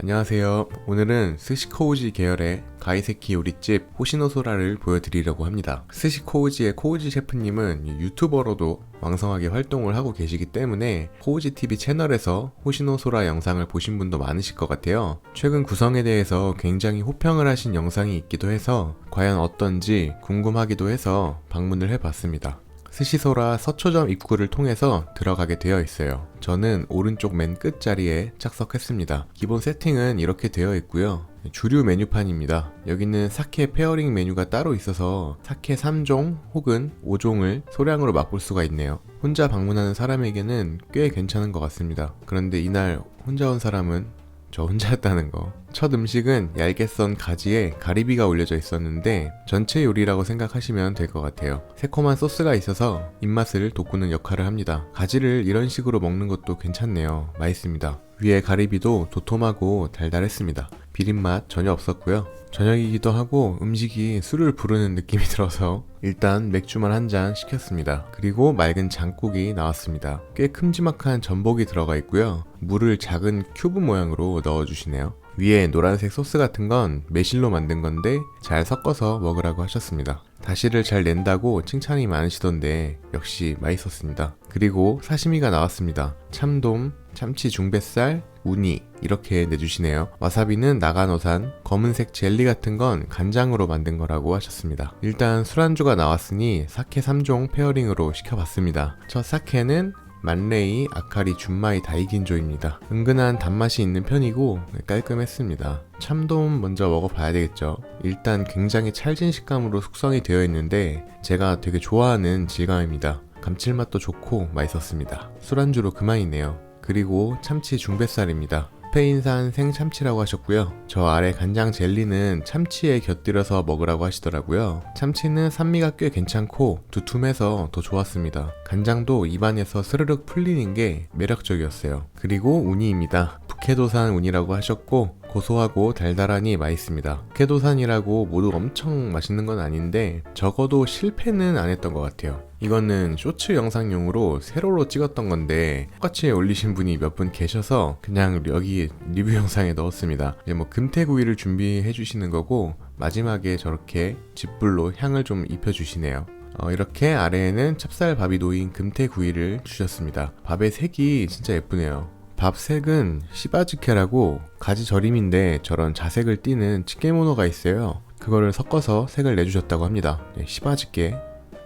안녕하세요. 오늘은 스시코우지 계열의 가이세키 요리집 호시노소라를 보여드리려고 합니다. 스시코우지의 코우지 셰프님은 유튜버로도 왕성하게 활동을 하고 계시기 때문에 코우지 TV 채널에서 호시노소라 영상을 보신 분도 많으실 것 같아요. 최근 구성에 대해서 굉장히 호평을 하신 영상이 있기도 해서 과연 어떤지 궁금하기도 해서 방문을 해봤습니다. 스시소라 서초점 입구를 통해서 들어가게 되어 있어요. 저는 오른쪽 맨 끝자리에 착석했습니다. 기본 세팅은 이렇게 되어 있고요. 주류 메뉴판입니다. 여기는 사케 페어링 메뉴가 따로 있어서 사케 3종 혹은 5종을 소량으로 맛볼 수가 있네요. 혼자 방문하는 사람에게는 꽤 괜찮은 것 같습니다. 그런데 이날 혼자 온 사람은 저 혼자였다는 거. 첫 음식은 얇게 썬 가지에 가리비가 올려져 있었는데 전체 요리라고 생각하시면 될 것 같아요. 새콤한 소스가 있어서 입맛을 돋구는 역할을 합니다. 가지를 이런 식으로 먹는 것도 괜찮네요. 맛있습니다. 위에 가리비도 도톰하고 달달했습니다. 비린맛 전혀 없었고요. 저녁이기도 하고 음식이 술을 부르는 느낌이 들어서 일단 맥주만 한 잔 시켰습니다. 그리고 맑은 장국이 나왔습니다. 꽤 큼지막한 전복이 들어가 있고요. 물을 작은 큐브 모양으로 넣어주시네요. 위에 노란색 소스 같은 건 매실로 만든 건데 잘 섞어서 먹으라고 하셨습니다. 다시를 잘 낸다고 칭찬이 많으시던데 역시 맛있었습니다. 그리고 사시미가 나왔습니다. 참돔, 참치 중뱃살, 우니 이렇게 내주시네요. 와사비는 나가노산, 검은색 젤리 같은 건 간장으로 만든 거라고 하셨습니다. 일단 술안주가 나왔으니 사케 3종 페어링으로 시켜봤습니다. 첫 사케는 만레이 아카리 준마이 다이긴조입니다. 은근한 단맛이 있는 편이고 깔끔했습니다. 참돔 먼저 먹어봐야 되겠죠. 일단 굉장히 찰진 식감으로 숙성이 되어 있는데 제가 되게 좋아하는 질감입니다. 감칠맛도 좋고 맛있었습니다. 술안주로 그만이네요. 그리고 참치 중뱃살입니다. 스페인산 생참치라고 하셨고요. 저 아래 간장 젤리는 참치에 곁들여서 먹으라고 하시더라고요. 참치는 산미가 꽤 괜찮고 두툼해서 더 좋았습니다. 간장도 입안에서 스르륵 풀리는 게 매력적이었어요. 그리고 우니입니다. 북해도산 우니라고 하셨고 고소하고 달달하니 맛있습니다. 북해도산이라고 모두 엄청 맛있는 건 아닌데 적어도 실패는 안 했던 것 같아요. 이거는 쇼츠 영상용으로 세로로 찍었던 건데 똑같이 올리신 분이 몇 분 계셔서 그냥 여기 리뷰 영상에 넣었습니다. 이제 뭐 금태구이를 준비해 주시는 거고 마지막에 저렇게 집불로 향을 좀 입혀 주시네요. 어, 이렇게 아래에는 찹쌀밥이 놓인 금태구이를 주셨습니다. 밥의 색이 진짜 예쁘네요. 밥 색은 시바즈케라고 가지 절임인데 저런 자색을 띠는 찌개모노가 있어요. 그거를 섞어서 색을 내주셨다고 합니다. 네, 시바즈케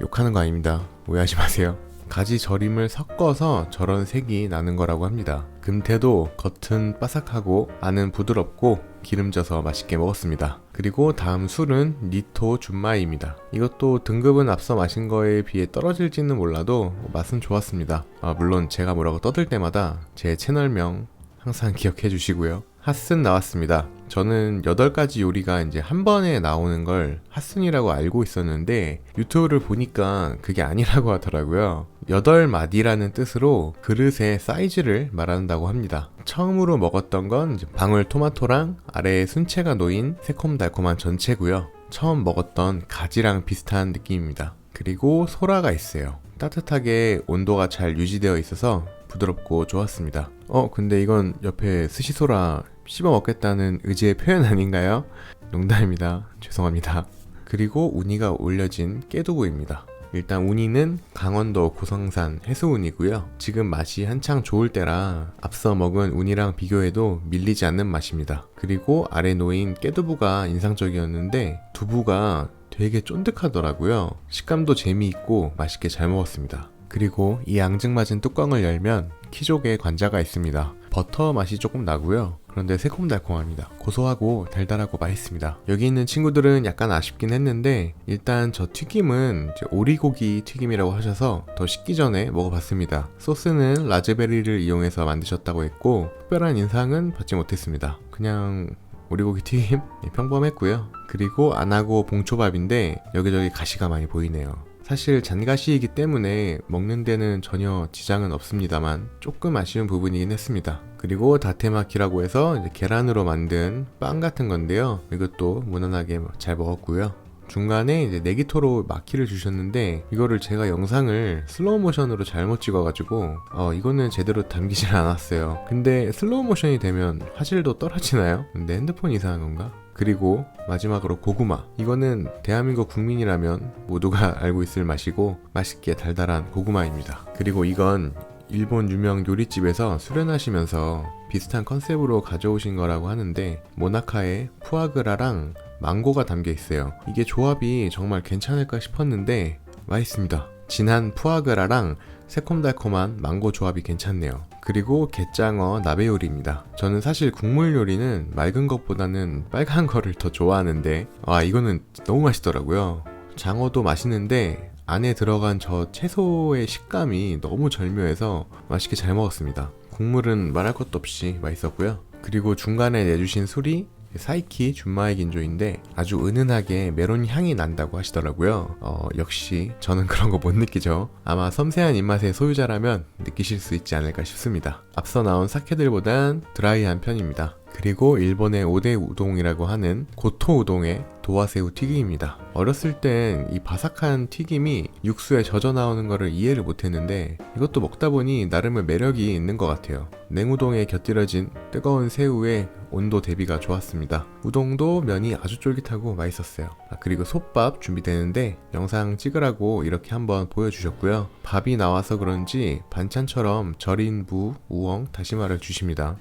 욕하는 거 아닙니다. 오해하지 마세요. 가지 절임을 섞어서 저런 색이 나는 거라고 합니다. 금태도 겉은 바삭하고 안은 부드럽고 기름져서 맛있게 먹었습니다. 그리고 다음 술은 니토 준마이입니다. 이것도 등급은 앞서 마신 거에 비해 떨어질지는 몰라도 맛은 좋았습니다. 아, 물론 제가 뭐라고 떠들 때마다 제 채널명 항상 기억해 주시고요. 핫슨 나왔습니다. 저는 8가지 요리가 이제 한 번에 나오는 걸 핫슨이라고 알고 있었는데 유튜브를 보니까 그게 아니라고 하더라고요. 8마디라는 뜻으로 그릇의 사이즈를 말한다고 합니다. 처음으로 먹었던 건 방울 토마토랑 아래에 순채가 놓인 새콤달콤한 전체고요. 처음 먹었던 가지랑 비슷한 느낌입니다. 그리고 소라가 있어요. 따뜻하게 온도가 잘 유지되어 있어서 부드럽고 좋았습니다. 어, 근데 이건 옆에 스시소라 씹어 먹겠다는 의지의 표현 아닌가요? 농담입니다. 죄송합니다. 그리고 우니가 올려진 깨두부입니다. 일단 우니는 강원도 고성산 해수운이고요. 지금 맛이 한창 좋을 때라 앞서 먹은 우니랑 비교해도 밀리지 않는 맛입니다. 그리고 아래 놓인 깨두부가 인상적이었는데 두부가 되게 쫀득하더라고요. 식감도 재미있고 맛있게 잘 먹었습니다. 그리고 이 앙증맞은 뚜껑을 열면 키족에 관자가 있습니다. 버터 맛이 조금 나고요. 그런데 새콤달콤합니다. 고소하고 달달하고 맛있습니다. 여기 있는 친구들은 약간 아쉽긴 했는데 일단 저 튀김은 오리고기 튀김이라고 하셔서 더 식기 전에 먹어봤습니다. 소스는 라즈베리를 이용해서 만드셨다고 했고 특별한 인상은 받지 못했습니다. 그냥 오리고기 튀김 네, 평범했고요. 그리고 안하고 봉초밥인데 여기저기 가시가 많이 보이네요. 사실 잔가시이기 때문에 먹는 데는 전혀 지장은 없습니다만 조금 아쉬운 부분이긴 했습니다. 그리고 다테마키라고 해서 계란으로 만든 빵 같은 건데요. 이것도 무난하게 잘 먹었고요. 중간에 이제 내기토로 마키를 주셨는데 이거를 제가 영상을 슬로우 모션으로 잘못 찍어가지고 어 이거는 제대로 담기질 않았어요. 근데 슬로우 모션이 되면 화질도 떨어지나요? 내 핸드폰 이상한 건가? 그리고 마지막으로 고구마. 이거는 대한민국 국민이라면 모두가 알고 있을 맛이고 맛있게 달달한 고구마입니다. 그리고 이건 일본 유명 요리집에서 수련하시면서 비슷한 컨셉으로 가져오신 거라고 하는데 모나카에 푸아그라랑 망고가 담겨 있어요. 이게 조합이 정말 괜찮을까 싶었는데 맛있습니다. 진한 푸아그라랑 새콤달콤한 망고 조합이 괜찮네요. 그리고 게장어 나베 요리입니다. 저는 사실 국물 요리는 맑은 것보다는 빨간 거를 더 좋아하는데 아 이거는 너무 맛있더라고요. 장어도 맛있는데 안에 들어간 저 채소의 식감이 너무 절묘해서 맛있게 잘 먹었습니다. 국물은 말할 것도 없이 맛있었고요. 그리고 중간에 내주신 술이 사이키 준마의 긴조인데 아주 은은하게 메론 향이 난다고 하시더라고요. 어, 역시 저는 그런 거 못 느끼죠. 아마 섬세한 입맛의 소유자라면 느끼실 수 있지 않을까 싶습니다. 앞서 나온 사케들보단 드라이한 편입니다. 그리고 일본의 5대 우동이라고 하는 고토 우동의 도화새우 튀김입니다. 어렸을 땐 이 바삭한 튀김이 육수에 젖어 나오는 거를 이해를 못했는데 이것도 먹다 보니 나름의 매력이 있는 것 같아요. 냉우동에 곁들여진 뜨거운 새우의 온도 대비가 좋았습니다. 우동도 면이 아주 쫄깃하고 맛있었어요. 아, 그리고 솥밥 준비되는데 영상 찍으라고 이렇게 한번 보여주셨고요. 밥이 나와서 그런지 반찬처럼 절인 무, 우엉, 다시마를 주십니다.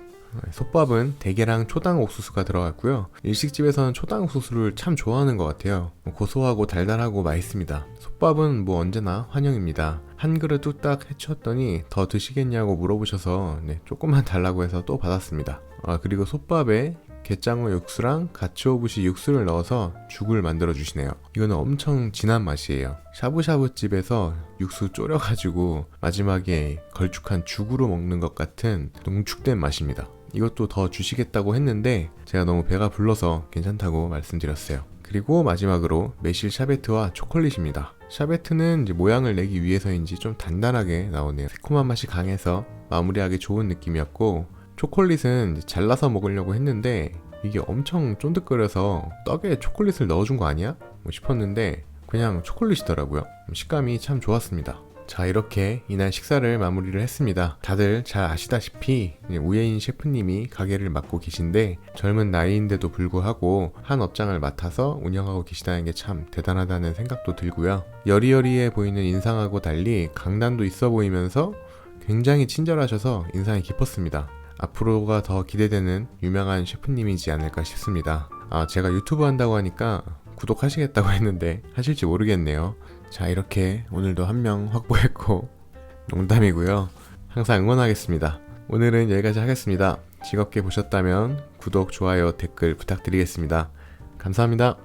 솥밥은 대게랑 초당 옥수수가 들어갔고요. 일식집에서는 초당 옥수수를 참 좋아하는 것 같아요. 고소하고 달달하고 맛있습니다. 솥밥은 뭐 언제나 환영입니다. 한 그릇 뚝딱 해치웠더니 더 드시겠냐고 물어보셔서 네, 조금만 달라고 해서 또 받았습니다. 아, 그리고 솥밥에 게장어 육수랑 가츠오부시 육수를 넣어서 죽을 만들어 주시네요. 이거는 엄청 진한 맛이에요. 샤브샤브 집에서 육수 졸여가지고 마지막에 걸쭉한 죽으로 먹는 것 같은 농축된 맛입니다. 이것도 더 주시겠다고 했는데 제가 너무 배가 불러서 괜찮다고 말씀드렸어요. 그리고 마지막으로 매실 샤베트와 초콜릿입니다. 샤베트는 모양을 내기 위해서인지 좀 단단하게 나오네요. 새콤한 맛이 강해서 마무리하기 좋은 느낌이었고 초콜릿은 잘라서 먹으려고 했는데 이게 엄청 쫀득거려서 떡에 초콜릿을 넣어준 거 아니야? 뭐 싶었는데 그냥 초콜릿이더라고요. 식감이 참 좋았습니다. 자 이렇게 이날 식사를 마무리를 했습니다. 다들 잘 아시다시피 우예인 셰프님이 가게를 맡고 계신데 젊은 나이인데도 불구하고 한 업장을 맡아서 운영하고 계시다는 게 참 대단하다는 생각도 들고요. 여리여리해 보이는 인상하고 달리 강단도 있어 보이면서 굉장히 친절하셔서 인상이 깊었습니다. 앞으로가 더 기대되는 유명한 셰프님이지 않을까 싶습니다. 아, 제가 유튜브 한다고 하니까 구독하시겠다고 했는데 하실지 모르겠네요. 자, 이렇게 오늘도 한 명 확보했고 농담이고요. 항상 응원하겠습니다. 오늘은 여기까지 하겠습니다. 즐겁게 보셨다면 구독, 좋아요, 댓글 부탁드리겠습니다. 감사합니다.